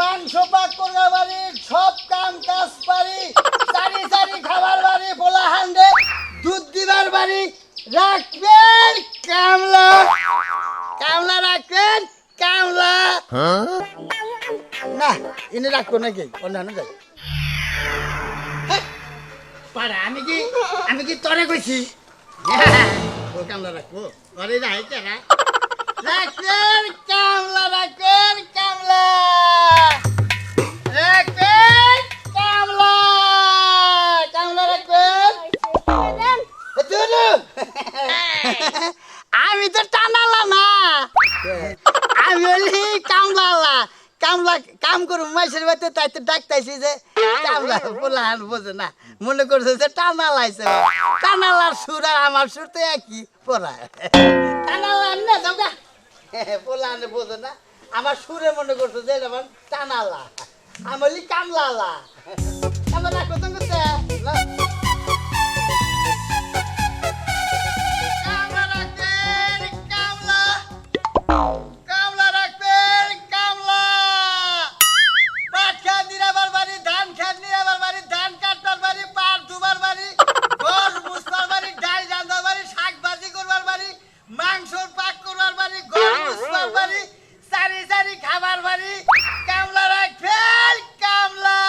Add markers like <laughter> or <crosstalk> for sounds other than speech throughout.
মাংস পাক করবার বাড়ি সব কাম কাজ পারি সারি সারি খাবার বাড়ি পোলা দুধ দিবার বাড়ি রাখবেন কামলা কামলা রাখবেন কামলা না এনে রাখব নাকি? অন্যান্য পাড়া, আমি কি আমি কি তরে কইছি? <laughs> ও কামলা রাখব। ঘরে যাই কেনা রাখবেন কামলা রাখবেন কামলা। কামলা কাম করুম, মাইসের বাড়িতে তাই তো ডাকতাইছি যে কামলা বলান বোঝে না। মনে করছে যে টানা লাইছে টানালার সুর আর আমার সুর তো একই পড়া টানালা না দাও বলানে বোঝে না। আমার সুরে মনে করছে যে এটা টানালা। আমি কামলালা। আমার রাখো তো? করছে কামলা। খাবার বাড়ি কামলা রাখবেন কামলা!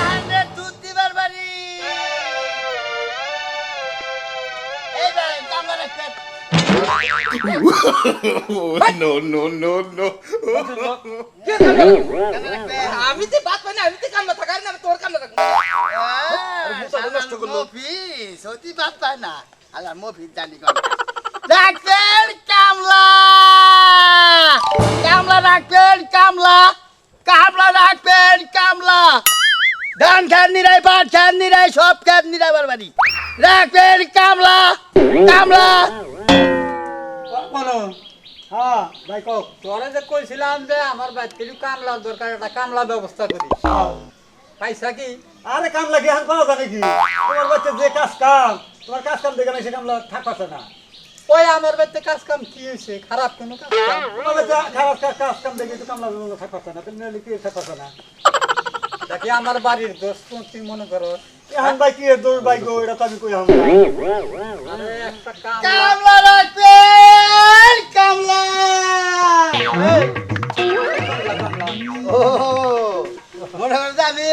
হান্ড্রেড দুধ দিবার বাড়ি। এই ভাই কামলা রাখবেন no, no, no, no. আমি তো বাদ পাই না আমি তো কামলা থাকার না তোর কামলা থাকব। অতি বাদ পায় না। আল্লাহ মফিস জানি রাখবেন কামলা। কামলা রাখবেন কামলা। কামলা রাখবেন কামলা। ধান খান নিরাই পাট খান নিরাই সব খান নিরাই বারবারি রাখবেন কামলা কামলা। বলো হ্যাঁ ভাই কক তোরা যে কইছিলাম যে আমার বাড়িতে কামলার দরকার একটা কামলা ব্যবস্থা করি। পাইসা কি? আরে কাম লাগে এখন পাওয়া যাবে কি? তোমার বাচ্চা যে কাজ কাম তোমার কাজ কাম দেখে না সে কামলা থাকছে না। ওই আমার বাড়িতে কাজ কাম কি হয়েছে? খারাপ কোনো কাজ খারাপ কাজ কাম দেখে তো কামলা থাকছে না তুমি কি থাকছে না? দেখি আমার বাড়ির দোষ তুই মনে করো? এখন ভাই কি দৌড় ভাই গো এটা তো আমি কই হাম আরে একটা কাম কামলা রাখবেন কামলা! ও মনে করে যে আমি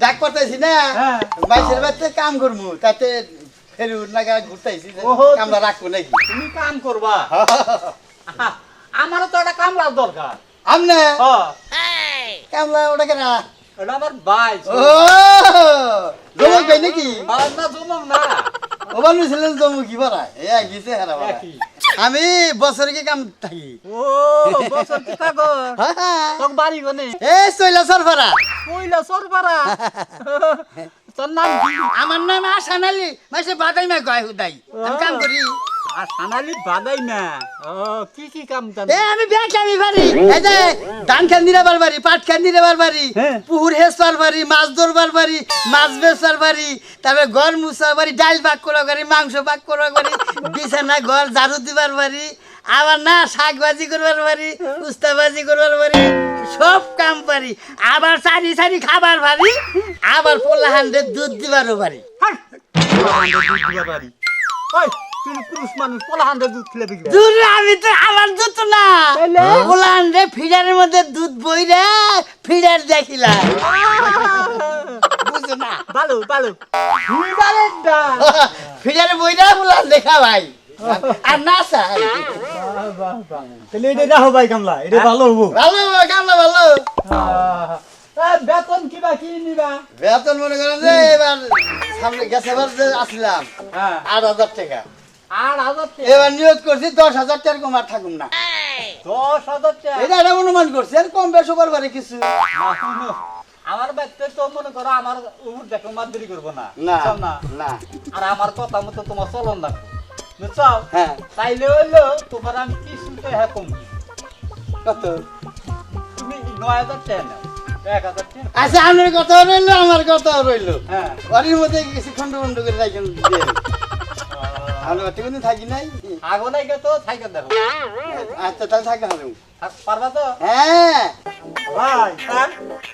ডাক পাঠাইছি না? হ্যাঁ। বাইশের বাড়িতে কাম করব তাতে কামলা রাখব নাকি? তুমি কাম করবা। আমারও তো একটা কামলার দরকার। আমনে? কামলা ওটা কেনা? এটা আমার ভাই জমক ভাই নাকি? না জমক না। ওবার ছিলেন জমক কি বড়া? এ গেছে হারা বাড়া। আমি বছরে কি কাম থাকি? ও বছর কি কাগজ তোর বাড়ি গনে। এ চইলা সরফারা। কইলা সরবারা <laughs> তোর নাম আমার নাম আসান আলী মাসে বাদাই মা গয় হুদাই। আমি কাম করি। আর সানালি বাদাই ও কি কি কাম জানো এ আমি ব্যাংক আমি পারি এই যে ধান খান দিরাবার বাড়ি পাট খান দিরাবার বাড়ি হ্যাঁ। পুকুর হেসবার বাড়ি মাছ ধরবার বাড়ি মাছ বেচবার বাড়ি তারপরে ঘর মুছবার বাড়ি ডাল ভাগ করা বাড়ি মাংস ভাগ করা বাড়ি বিছানা ঘর ঝাড়ু দিবার বাড়ি আবার না শাক ভাজি করবার পারি উস্তা ভাজি করবার পারি সব কাম পারি। আবার সারি সারি খাবার বাড়ি আবার পোলা হান্ডে দুধ দিবারও দুধ পারি। ওই তুই পুরুষ মানুষ পোলা দুধ খেলে দুধ আমি তো আমার দুধ না। ফিডারের মধ্যে দুধ বই রে ফিডার দেখিলা বুঝছ না? ভালো ভালো। তুই বারে দা ফিডারে বই রে দেখা ভাই। আর না চাই তাহলে এটা রাখো ভাই কামলা এটা ভালো হব। ভালো কামলা ভালো। বেতন কিবা কি নিবা? বেতন মনে করেন যে এবার সামনে গেছে এবার যে আসলাম হ্যাঁ। আট হাজার টাকা। আট হাজার টাকা? এবার নিয়োগ করছি দশ হাজার টাকার কম আর থাকুম না। দশ হাজার টাকা? এটা একটা অনুমান করছি আর কম বেশ হবার পারে কিছু। আমার বাচ্চা তো মনে করো আমার উপর দেখো মাদুরি করব না। না না? আর আমার কথা মতো তোমার চলন রাখো বুঝছ হ্যাঁ। তাইলে তোমার আমি হ্যাঁ কম কত? তুমি নয় হাজার টাকা নাও আচ্ছা আপনার কথা রইল আমার কথা রইল। হ্যাঁ। বাড়ির মধ্যে কিছু খন্ড খন্ড করে রাখেন আমরা অতক্ষণ থাকি নাই। আগো নাই তো সাইকেল দেখো। আচ্ছা তাহলে থাকা হবে থাক পারবা তো? হ্যাঁ। ভাই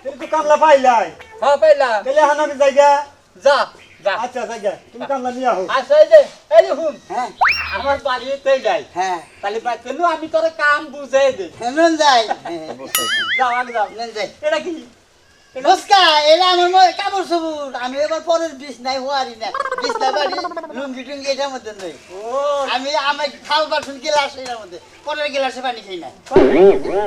তুমি তো কামলা পাইলাই। হ্যাঁ পাইলা তাহলে আমি জায়গা যা যা। আচ্ছা জায়গা তুমি কামলা নিয়ে আহো। আচ্ছা এই যে এই যে শুন। হ্যাঁ। আমার বাড়িতে যাই হ্যাঁ। তাহলে বাই কেন আমি তোর কাম বুঝাই দে। হেমন যাই। যাও আগে যাও। যাই। এটা কি? নমস্কার এরা আমার মনে কাপড় সবুর আমি এবার পরের বিষ নাই হওয়ারি না বিষ না বাড়ি লুঙ্গি টুঙ্গি এটার মধ্যে নেই। ও। আমি আমার খাল বাসন গিলাস এটার মধ্যে। পরের গিলাসে পানি খাই না।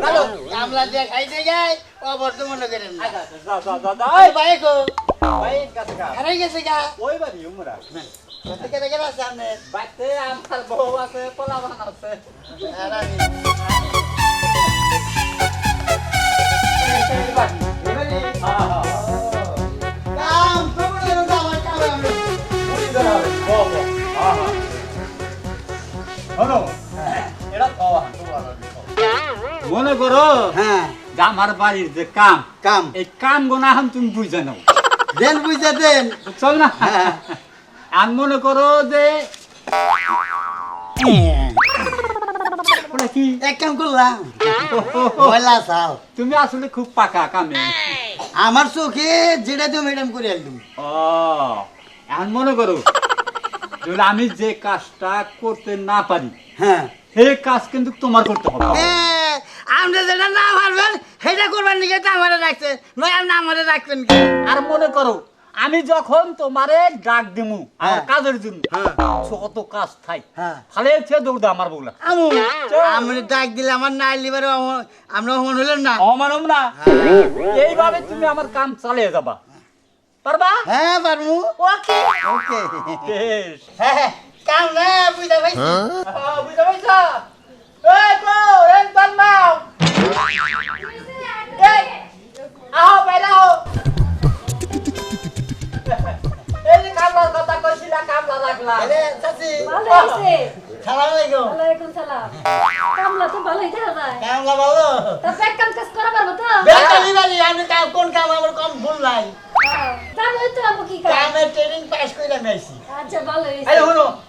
ভালো আমলা দিয়ে খাইতে যাই অবর্ত মনে করেন না। আচ্ছা যা যা যা যা ওই বাইক ভাই হারাই গেছে গা। ওই বাড়ি উমরা। আমার বউ আছে পোলাবান আছে। হ্যাঁ মনে করো হ্যাঁ। আমার বাড়ির যে কাম কাম। এই কাম গোনা এখন তুমি বুঝে নাও। দেন বুঝতে দেন। বুঝছ না। হ্যাঁ। আমি মনে করো যে ওটা কি? এক কাম করলাম। পয়লা সাল তুমি আসলে খুব পাকা কামে। আমার চোখে যেটা তো ম্যাডাম করে একদম ও এখন মনে করো যদি আমি যে কাজটা করতে না পারি হ্যাঁ। সেই কাজ কিন্তু তোমার করতে হবে। আপনি যেটা না পারবেন সেটা করবেন নাকি? আমারে রাখছেন নয় আপনি আমারে রাখবেন আর মনে করো আমি যখন তোমারে ডাক দিমু আমার হ্যাঁ। কাজের জন্য হ্যাঁ। কত কাজ থাই। হ্যাঁ। তাহলে হচ্ছে দৌড় আমার বউলা। আমু। আমি ডাক দিলে আমার না লিবারে আমরা অমন হলেন না। অমানব না। এইভাবে তুমি আমার কাম চালিয়ে যাবা। পারবা? হ্যাঁ পারমু। ওকে। ওকে। হ্যাঁ হ্যাঁ, কাম না বুঝতে পারছি। আহ, বুঝতে ভালো হয়েছে সালাম আলাইকুম ওয়ালাইকুম সালাম। কামলা তো ভালোই দেখা যায় কামলা ভালো? তারপর এক কাম কাজ করা পারব তো বেটা লিবালি আমি কাম কোন কাম? আমার কম ভুল নাই। হ্যাঁ, জানোই তো আমি কি কাজ কামের ট্রেনিং পাস আচ্ছা ভালো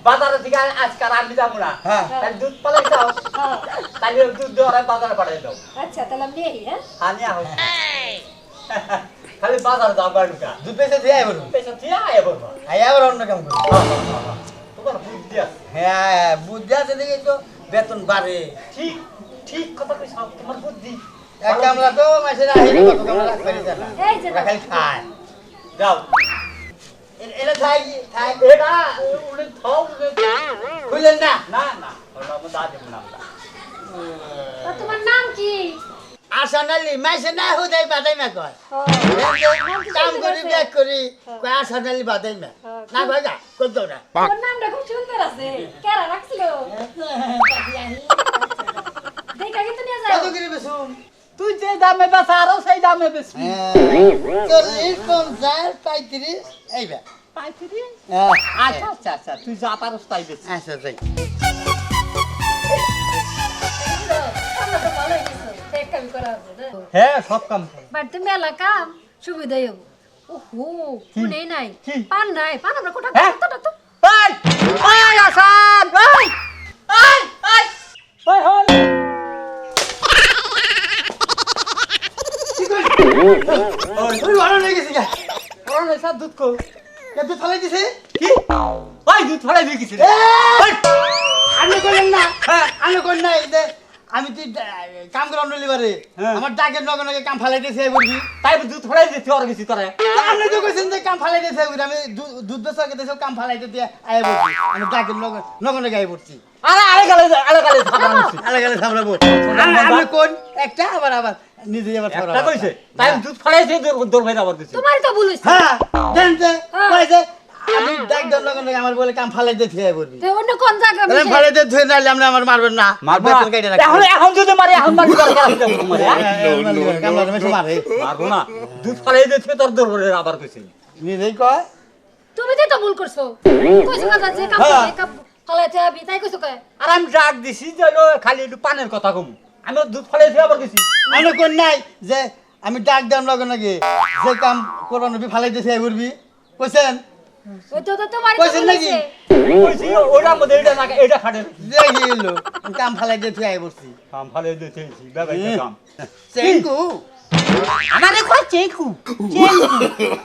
বাজারে থেকে আজকাল আমি যাব না। হ্যাঁ। দুধ পালাই দাও। হ্যাঁ, তাহলে দুধ দেওয়ার বাজারে পাঠাই দাও। আচ্ছা তাহলে আমি হ্যাঁ? আমি আহ খালি বাজারে যাও বাড়ুকা দুধ পেছে দিয়ে আইবো পেছন থেকে আয় বলব। আই আবার অন্য কাম করি। হ্যাঁ বুদ্ধি আছে দেখি তো বেতন বাড়ে। ঠিক ঠিক কথা তোমার বুদ্ধি। তো মাসে রাখি কত রাখতে পারি খায়। যাও। এটা উনি থাও না? না না ওটা আমার দাদি নাম তোমার নাম কি? আশা নালি মাসে না হুদাই বাদাই মা কয়। কাম করি ব্যাগ করি কয় আশানালি বাদাই মা। না কয় গা কত না তোর নামটা খুব সুন্দর আছে। কেরা রাখছিল? দেখা কিন্তু নিয়ে যাও। কত করে বেশুন তুই যে দামে বেচা আরও সেই দামে বেচবি। চল্লিশ পঞ্চাশ পঁয়ত্রিশ এইবা পাইছিলি হ্যাঁ। আচ্ছা আচ্ছা আচ্ছা তুই যা পারস তাই বেচি। আচ্ছা তাই হ্যাঁ সব কাম বাড়িতে মেলা কাম সুবিধাই হব। ওহো শুনে নাই? পান নাই পান আমরা কোটা হ্যাঁ? তো তো। এই এই আসান এই এই এই ওই হল। তুই ভালো লেগে গা। কোন দুধ কো থালাই দিছে? কি? ওই দুধ ফলাই দিয়ে গেছিস আমি করলেন না? হ্যাঁ। আমি করি না এই যে আমি তুই কাম করাম লিবারে হ্যাঁ। আমার ডাকের নগে নগে কাম ফালাই দিয়েছে বলবি তাই দুধ ফলাই দিতে আর গেছি তোরা। আপনি তো কইছেন যে কাম ফালাই দিয়েছে বলবি আমি দুধ বেচা দিয়েছে কাম ফালাইতে দিয়ে আয় বলছি আমি ডাকের নগে নগে নগে আয় পড়ছি। আরে আরে গালে আরে গালে আনছি আলাদা আলাদা সামলাবো আমি কোন? একটা আবার আবার। নিজে আবার কইছে। তাই দুধ ফলাই দিয়ে দৌড় ভাই আবার দিছে। তোমারই তো ভুল হয়েছে হ্যাঁ জানতে হ্যাঁ। কইছে আমি ডাক দেওয়ার লগে লগে আমার বলে কাম ফালাই দিয়ে থুয়ে পড়বি। তো অন্য কোন জায়গা আমি ফালাই দিয়ে থুয়ে নাইলে আমরা আমার মারবেন না। মারবো বেতন কেটে রাখব। এখন এখন যদি মারি এখন মারি দরকার আছে তোমার? কামলা রমেশ মারে। মারবো না। দুধ ফলাই দিতে তোর দৌড় আবার কইছে। নিজেই কয়। তুমি তো ভুল করছ। কইছো কথা যে কাম হ্যাঁ। করে কাম আবি তাই কইছো কয়? আর আমি ডাক দিছি যে খালি একটু পানের কথা কম। আমি দুধ ফলাই আবার গেছি আমি কোন নাই যে আমি ডাক দাম লাগে নাকি যে কাম করবানো বি ফালাই দিয়েছে করবি কইছেন? ওই তো তো তোমার কইছেন নাকি? কইছি ওটার মধ্যে এটা লাগে এটা খাটে দেখি এলো কাম ফালাই দিয়ে তুই আই বসছি কাম ফালে দিতেছি বাবা কাম। চেঙ্কু? আমারে কই চেঙ্কু?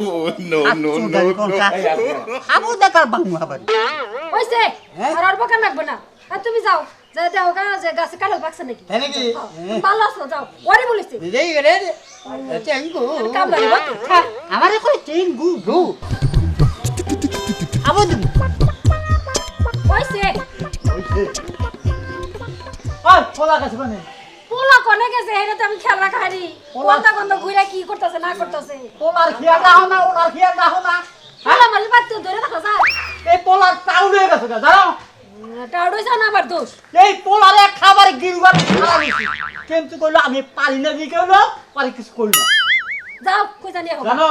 no, no, no, no. Abu দেখার বাংলা আবার। হইছে হ্যাঁ? আর আর বকা লাগবে না। আর তুমি যাও। যা যাও গা যে গাছে কাঁঠাল পাকছে নাকি? হ্যাঁ নাকি? হ্যাঁ, ভালো আছো যাও। ওরে বলিস দেই রে চেঙ্কু? কাম লাগে আমারে কই চেঙ্কু গু আবু তুমি হইছে ওই পোলা কাছে মানে পোলা কোনে গেছে? এটা তো আমি খেয়াল রাখা হারি কোনটা কোনটা ঘুরে কি করতেছে না করতেছে? পোলার খিয়া দাও না ওনার খিয়া দাও না। পোলা মারি বাদ ধরে রাখা যায় এই পোলার টাউন হয়ে গেছে গা, জানো টাউডই জানা আবার দোষ? এই পোলারে খাবার গিরবার খাওয়া দিছি কিন্তু কইলো আমি পারি না দিকে হলো পারি কিছু না। যাও কই জানি জানো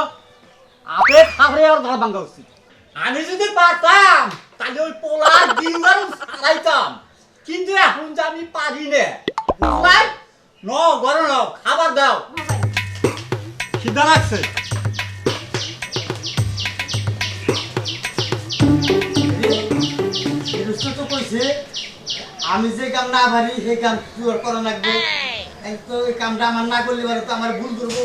আপে খাবরে আর ঘর ভাঙ্গা উচিত। আমি যদি পারতাম তাহলে ওই পোলা দিনবার ছাড়াইতাম কিন্তু এখন যে আমি পারি না বুঝলাই? ন গরম ন খাবার দাও। খিদা লাগছে? তো কইছে আমি যে কাম না পারি সেই কাম তোর করা লাগবে? এই। তো এই কামটা আমার না করলে তো আমার ভুল করব।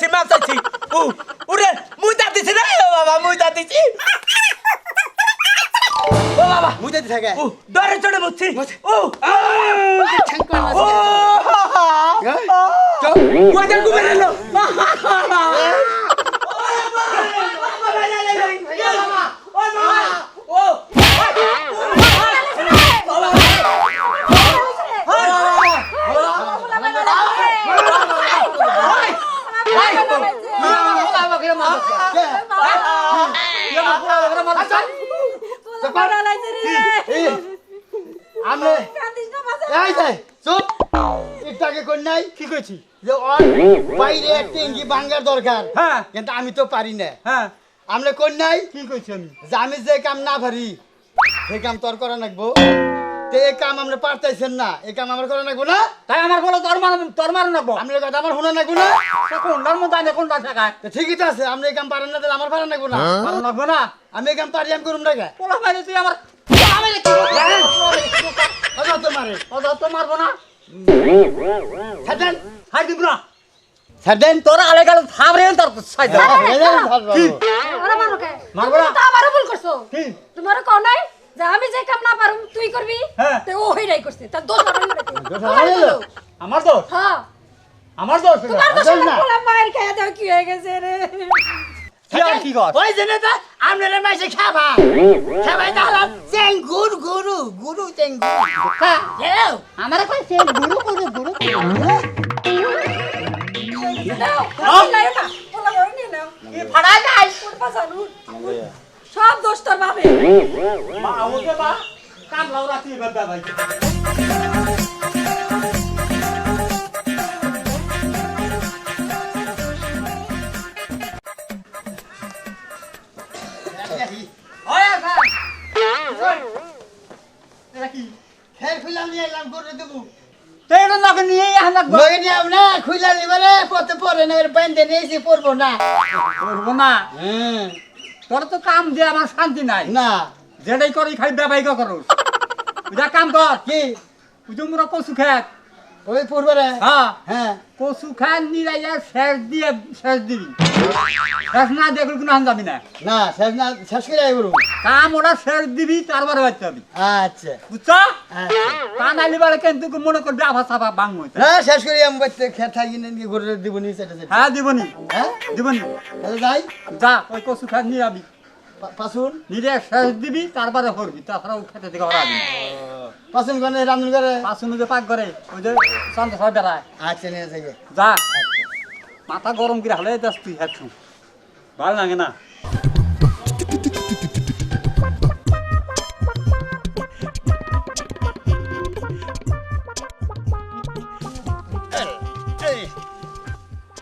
চাইছি মাছ চাইছি। ও ওরে মুই দাঁত দিছি না? ও বাবা মুই দাঁত দিছি। ও বাবা মুই দিতে থাকে। ও দরে চড়ে মুছি ও ঠ্যাং করে ও নাচি। কোয়াদের গুবে কি যে দরকার কিন্তু আমি তো পারি না আমরা কন্যাই কি কইছি আমি যে আমি যে কাম না পারি সেই কাম তোর করা লাগবো তো এই কাম আমরা পারতেছেন না এই কাম আমার করা লাগবো না তাই আমার বলো তোর মার তোর মার কথা আমার শোনা লাগবো না কোনটার মধ্যে আনে কোনটা ঠেকায় তো ঠিকই তো আছে আমরা এই কাম পারেন না তাহলে আমার না ভালো লাগবে না আমি এই কাম পারি আমি করুম না কে পোলা তুই আমার মারে মারবো না ছাড়েন হাই দিব না ছাড়েন তোর আলে গেল থামরে তোর মারো কে মারবো না। তুমি তো আবারও ভুল করছ কি? তোমার কও নাই যে আমি যে কাম না পারুম তুই করবি? হ্যাঁ। তো ও হইরাই করছে তার দোষ আমার নাকি দোষ আমার? আমার দোষ? হ্যাঁ। আমার দোষ। তোমার দোষ না না। পোলা মায়ের খেয়ে দাও কি হয়ে গেছে রে? কি কি কর? ওই জন্য তো আপনারা মাসে খাবা। খাবাই তাহলে চেং গুরু গুরু গুরু চেং গুরু হ্যাঁ আমার কই চেং গুরু গুরু গুরু? নাও। না ফাড়া কোন পাছান উঠ সব দোষ তোর বাপে মা আমাকে মা কাম লাউ রাতি বাবা ভাই খুইলা নিবারে পথে পরে না বাইন্দে নিয়েছি পড়ব না। করব না? হ্যাঁ তোর তো কাম দিয়ে আমার শান্তি নাই। না। যেটাই করি খালি ব্যবহারিক করো <laughs> যা কাম কর কি? তুমি মোরা কচু খেত। ওই পড়বে রে হ্যাঁ। হ্যাঁ। কচু খান নিরাইয়া শেষ দিয়ে শেষ দিবি। শেষ না দেখলে কোনো আন যাবি না। না শেষ না শেষ করে আইব কাম ওরা শেষ দিবি তারপরে বাড়তে যাবি। আচ্ছা। বুঝছ? তা নাইলে বারে কিন্তু মনে করবি আভা সাভা বাং না শেষ করে আমি খেয়ে থাকি না দিব নি সেটা হ্যাঁ দিবনি। হ্যাঁ? দিবনি। যাই। যা ওই কচু খান নিয়ে পাসুন। নিজে শেষ দিবি তারপরে করবি। তাছাড়া খেতে থেকে হরাবি পাসুন করে রান্ধুন করে পাসুন যে পাক করে ওই যে শান্ত বেড়ায় আচ্ছা নিয়ে যাবে যা। আচ্ছা। মাথা গরম করে হলে যাস তুই ভালো লাগে না।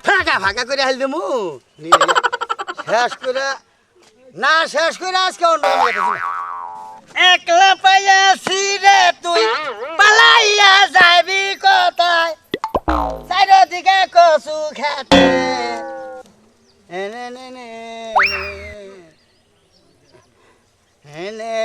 ফাঁকা ফাঁকা করে হাল দেবো শেষ করে না শেষ করে আজকে অন্য। একলা পাইয়াছি রে তুই পালাইয়া যাবি কোথায় চারিদিকে কচু খেতে নে নে নে। নে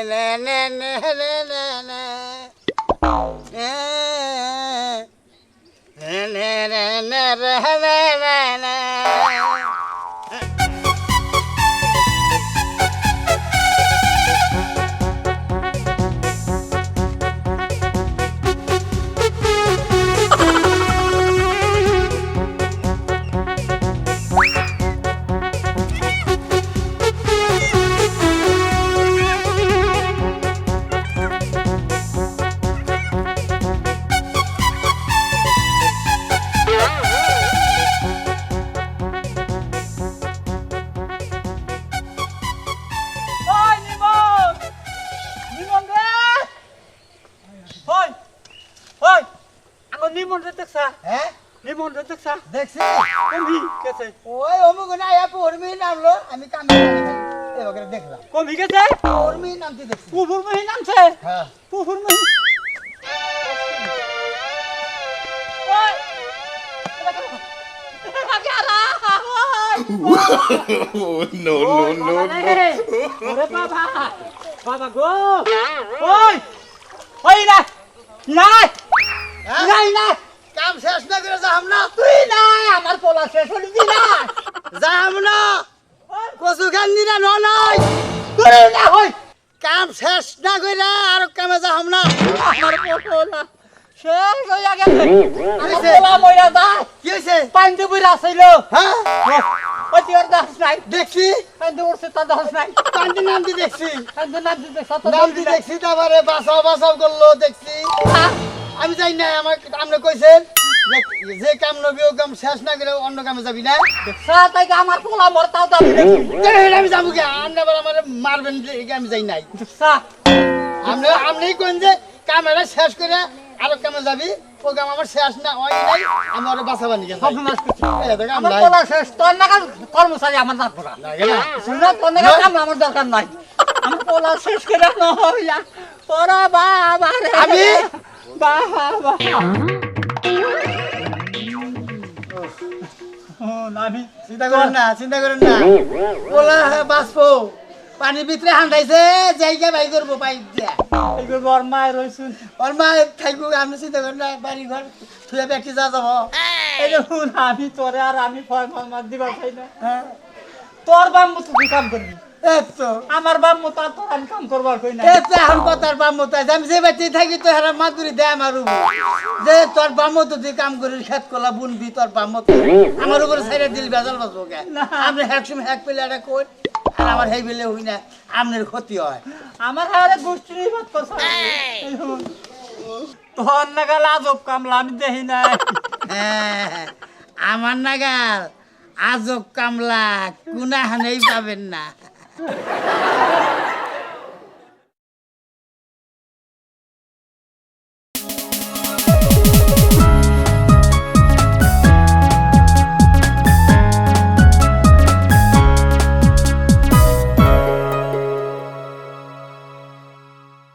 <laughs> no, no, no, no. বাবা বাবা গো ওই ওই না হ্যাঁ? নাই নাই কাম শেষ না করে যাহাম না তুই নাই আমার পোলা শেষ হলি দি না যাহাম না কচু খান দিনা ন নাই তুই না হই কাম শেষ না কইরা আর কামে যাহাম না আমার পোলা শেষ হইয়া গেছে আমার পোলা মইরা যায় কি হয়েছে পাঞ্জাবি বুড়া হ্যাঁ ওই তোর দাস নাই। দেখছি। উঠছে তার দাস নাই। কান্দি নামতে দেখছি। পাঞ্জাবি নাম দিতে সত দেখছি তারপরে বাসাও বাসাও করল দেখছি। আমি যাই না আমার আপনি কইছেন? যে- কাম নবী কাম শেষ না করে অন্য কামে যাবি না? সাতাই আমার পোলা মরতাও তাহলে আমি যাব কে আপনি আবার আমার মারবেন আমি যাই নাই। আপনি আপনি কোন যে কামেরা শেষ করে আরও কামে যাবি? কাম আমার শেষ না হয় নাই আমি সব করছি। আমার শেষ তোর নাকা কর্মচারী আমার না। না শুনে তোর কাম আমার দরকার নাই। পোলা শেষ করে তোরা বাবা রে আমি? বাবা। আমি চিন্তা করেন না চিন্তা করেন না। ওলা বাঁচবো। পানির ভিতরে হান্দাইছে জায়গা বাই করব পাই দিয়া। বর মায়ের রইছুন ওর মা থাকব আপনি চিন্তা করেন না বাড়ি ঘর থুয়া যা যাব। এই দেখুন আমি তোরে আর আমি ফয় ফল মার দিবার চাই না। তোর বাম মতো তুই কাম করবি। আমার বাম মতো আর তোর আমি কাম করবার কই না। এতো এখন কথার বাম মতো আছে। আমি যে থাকি তো হেরা মাদুরি দেয় আমার উপর। যে তোর বাম মতো তুই কাম করিস খেত কলা বুনবি তোর বাম মতো আমার উপরে সাইডে দিল বেজাল বাঁচবো কে? না। আপনি হ্যাক সময় হ্যাক পেলে একটা কই? আর আমার হেই পেলে হই না আমনের ক্ষতি হয়। আমার হারে গোষ্ঠী ভাত করছে। তোর নাগাল আজব কামলা আমি দেখি না হ্যাঁ, আমার নাগাল আজব কামলা কুনা হানেই পাবেন না।